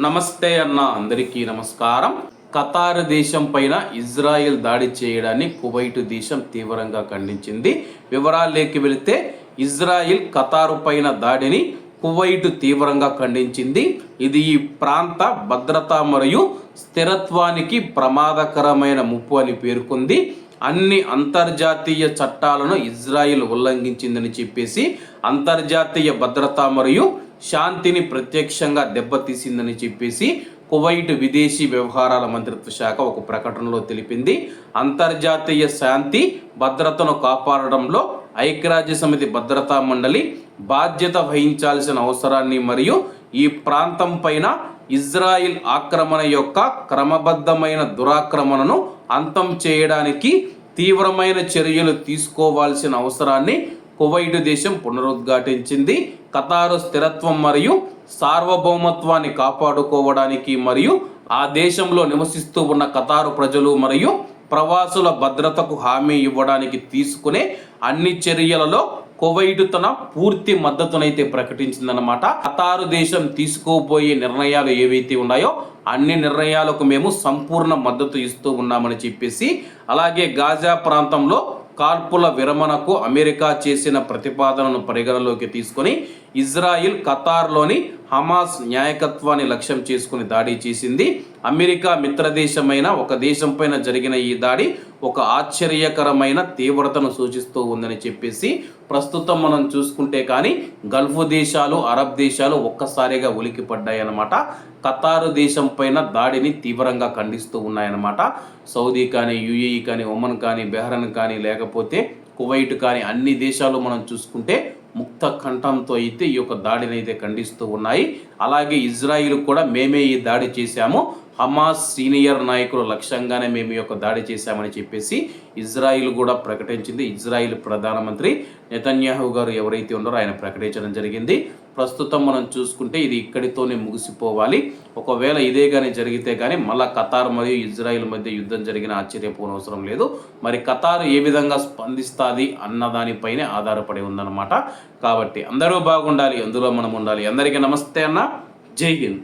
నమస్తే అన్న అందరికీ నమస్కారం. ఖతార్ దేశం పైన ఇజ్రాయెల్ దాడి చేయడాన్ని కువైట్ దేశం తీవ్రంగా ఖండించింది. వివరాల్లోకి వెళితే ఇజ్రాయెల్ ఖతారు పైన దాడిని కువైట్ తీవ్రంగా ఖండించింది. ఇది ఈ ప్రాంత భద్రత మరియు స్థిరత్వానికి ప్రమాదకరమైన ముప్పు అని పేర్కొంది. అన్ని అంతర్జాతీయ చట్టాలను ఇజ్రాయిల్ ఉల్లంఘించిందని చెప్పేసి అంతర్జాతీయ భద్రత మరియు శాంతిని ప్రత్యక్షంగా దెబ్బతీసిందని చెప్పేసి కువైట్ విదేశీ వ్యవహారాల మంత్రిత్వ శాఖ ఒక ప్రకటనలో తెలిపింది. అంతర్జాతీయ శాంతి భద్రతను కాపాడడంలో ఐక్యరాజ్య సమితి భద్రతా మండలి బాధ్యత వహించాల్సిన అవసరాన్ని మరియు ఈ ప్రాంతం పైన ఇజ్రాయిల్ ఆక్రమణ యొక్క క్రమబద్ధమైన దురాక్రమణను అంతం చేయడానికి తీవ్రమైన చర్యలు తీసుకోవాల్సిన అవసరాన్ని కువైట్ దేశం పునరుద్ఘాటించింది. ఖతారు స్థిరత్వం మరియు సార్వభౌమత్వాన్ని కాపాడుకోవడానికి మరియు ఆ దేశంలో నివసిస్తూ ఉన్న ఖతారు ప్రజలు మరియు ప్రవాసుల భద్రతకు హామీ ఇవ్వడానికి తీసుకునే అన్ని చర్యలలో కువైట్ తన పూర్తి మద్దతునైతే ప్రకటించిందనమాట ఖతారు దేశం తీసుకోబోయే నిర్ణయాలు ఏవైతే ఉన్నాయో అన్ని నిర్ణయాలకు మేము సంపూర్ణ మద్దతు ఇస్తూ ఉన్నామని చెప్పేసి అలాగే గాజా ప్రాంతంలో కాల్పుల విరమణకు అమెరికా చేసిన ప్రతిపాదనను పరిగణలోకి తీసుకొని ఇజ్రాయిల్ ఖతార్లోని హమాస్ న్యాయకత్వాన్ని లక్ష్యం చేసుకుని దాడి చేసింది. అమెరికా మిత్రదేశమైన ఒక దేశంపైన జరిగిన ఈ దాడి ఒక ఆశ్చర్యకరమైన తీవ్రతను సూచిస్తూ ఉందని చెప్పేసి ప్రస్తుతం మనం చూసుకుంటే కానీ గల్ఫ్ దేశాలు అరబ్ దేశాలు ఒక్కసారిగా ఉలికిపడ్డాయన్నమాట ఖతారు దేశం పైన దాడిని తీవ్రంగా ఖండిస్తూ ఉన్నాయన్నమాట. సౌదీ కానీ యుఏఈ కానీ ఒమన్ కానీ బెహ్రన్ కానీ లేకపోతే కువైట్ కానీ అన్ని దేశాలు మనం చూసుకుంటే ముక్త కంఠంతో అయితే ఈ యొక్క దాడిని అయితే ఖండిస్తూ ఉన్నాయి. అలాగే ఇజ్రాయిల్ కూడా మేమే ఈ దాడి చేశాము. హమాస్ సీనియర్ నాయకులు లక్ష్యంగానే మేము ఈ యొక్క దాడి చేశామని చెప్పేసి ఇజ్రాయిల్ కూడా ప్రకటించింది. ఇజ్రాయిల్ ప్రధానమంత్రి నెతన్యాహు గారు ఎవరైతే ఉన్నారో ఆయన ప్రకటించడం జరిగింది. ప్రస్తుతం మనం చూసుకుంటే ఇది ఇక్కడితోనే ముగిసిపోవాలి. ఒకవేళ ఇదే కానీ జరిగితే కానీ మళ్ళీ ఖతార్ మరియు ఇజ్రాయిల్ మధ్య యుద్ధం జరిగిన ఆశ్చర్యపోనవసరం లేదు. మరి ఖతార్ ఏ విధంగా స్పందిస్తుంది అన్న దానిపైనే ఆధారపడి ఉందన్నమాట. కాబట్టి అందరూ బాగుండాలి అందులో మనం ఉండాలి. అందరికీ నమస్తే అన్న. జై హింద్.